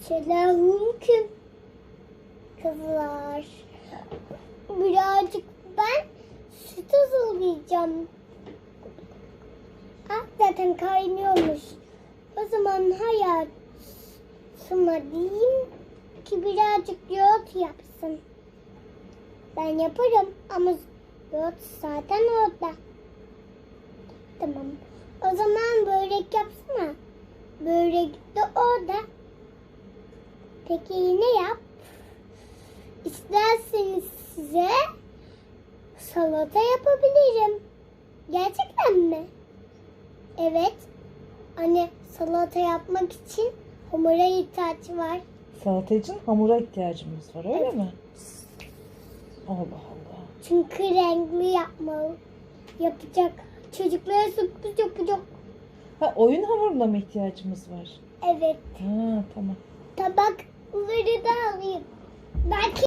Selamünaleyküm kızlar. Birazcık ben süt hazırlayacağım. Ah zaten kaynıyormuş. O zaman hayatıma diyeyim ki birazcık yoğurt yapsın. Ben yaparım ama yoğurt zaten orada. Tamam. O zaman börek yapsana. Orada. Peki yine yap. İsterseniz size salata yapabilirim. Gerçekten mi? Evet. Anne salata yapmak için hamura ihtiyaç var. Salata için hamura ihtiyacımız var öyle mi? Allah Allah. Çünkü renkli yapmalı. Yapacak. Çocuklara sürpriz yapacak. Ha oyun hamuruna mı ihtiyacımız var? Evet. Ha tamam. Tabakları da